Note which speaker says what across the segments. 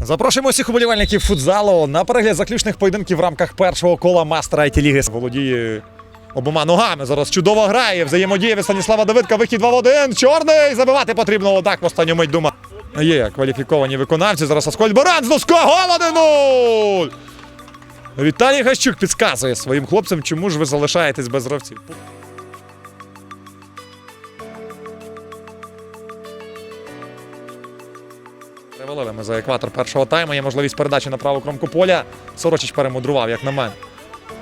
Speaker 1: Запрошуємо всіх уболівальників футзалу на перегляд заключних поєдинків в рамках першого кола мастера IT ліги. Володіє обома ногами. Зараз чудово грає. Взаємодіє від Станіслава Давидка. Вихід 2 в 1. Чорний. Забивати потрібно отак в останню мить дума. Є кваліфіковані виконавці. Зараз Аскольд Баран з носка. Гол 1-0! Віталій Гащук підказує своїм хлопцям, чому ж ви залишаєтесь без гравців. Перевалили ми за екватор першого тайму. Є можливість передачі на праву кромку поля. Сорочич перемудрував, як на мене.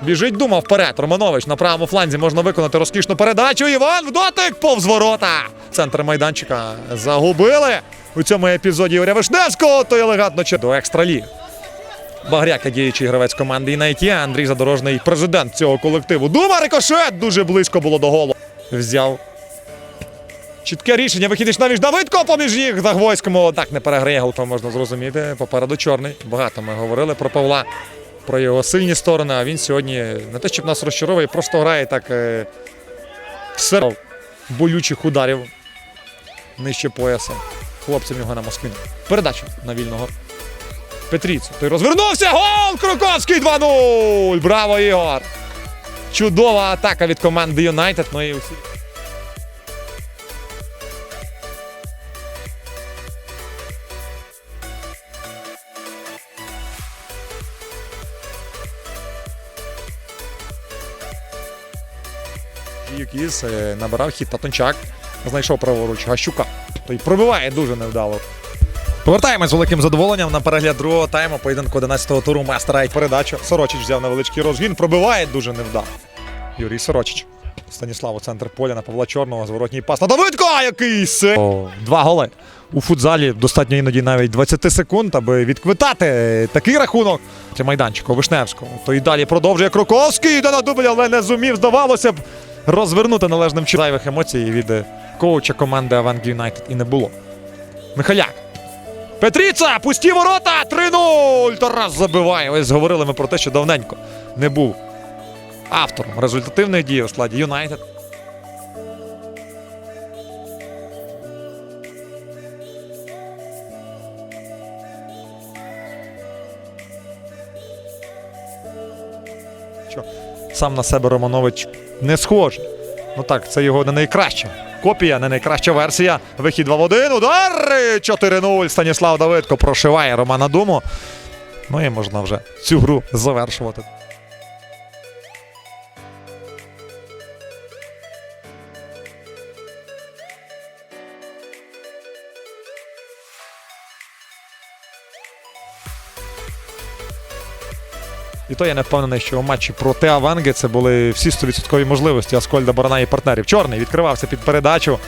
Speaker 1: Біжить дума вперед. Романович на правому фланзі можна виконати розкішну передачу. Іван в дотик повз ворота. Центр майданчика загубили у цьому епізоді Юрія Вишневського. То елегантно чи до екстраліг. Багряка діючий гравець команди Інайті. Андрій Задорожний президент цього колективу. Дума рикошет дуже близько було до голу. Взяв Чітке рішення. Вихідиш навіть Давидко поміж їх Загвойському. Так не переграє голка, можна зрозуміти. Попереду чорний. Багато ми говорили про Павла, про його сильні сторони. А він сьогодні не те, щоб нас розчаровує, просто грає так е, болючих ударів нижче пояса. Хлопцям його на Москві. Передача на вільного. Петріцу. Той розвернувся. Гол! Круковський 2-0! Браво, Ігор! Чудова атака від команди Юнайтед. Ну і усі. Юкіс е, набирав хід Татончак, знайшов праворуч Гащука. Той пробиває дуже невдало. Повертаємось з великим задоволенням на перегляд другого тайму. Поєдинку 11-го туру майстра передачу. Сорочич взяв невеличкий розгін. Пробиває дуже невдало. Юрій Сорочич. Станіслав центр поля на Павла Чорного. Зворотній пас на Давидко! Який се! Два голи. У футзалі достатньо іноді навіть 20 секунд, аби відквитати такий рахунок. Це майданчик у Вишневського. То і далі продовжує Кроковський. Йде на дубль, але не зумів, здавалося б, розвернути належним чином. Зайвих емоцій від коуча команди Аванг Юнайтед і не було. Михаляк. Петріца! Пусті ворота! 3-0! Тарас забиває. Ось говорили ми про те, що давненько не був автором результативної дії у складі Юнайтед. Сам на себе Романович не схоже. Ну так, це його не найкраща копія, не найкраща версія. Вихід 2 в 1. Удар! 4-0. Станіслав Давидко прошиває Романа Думу. Ну і можна вже цю гру завершувати. І то я не впевнений, що у матчі проти Аванги це були всі 100% можливості Аскольда Барана і партнерів. Чорний відкривався під передачу.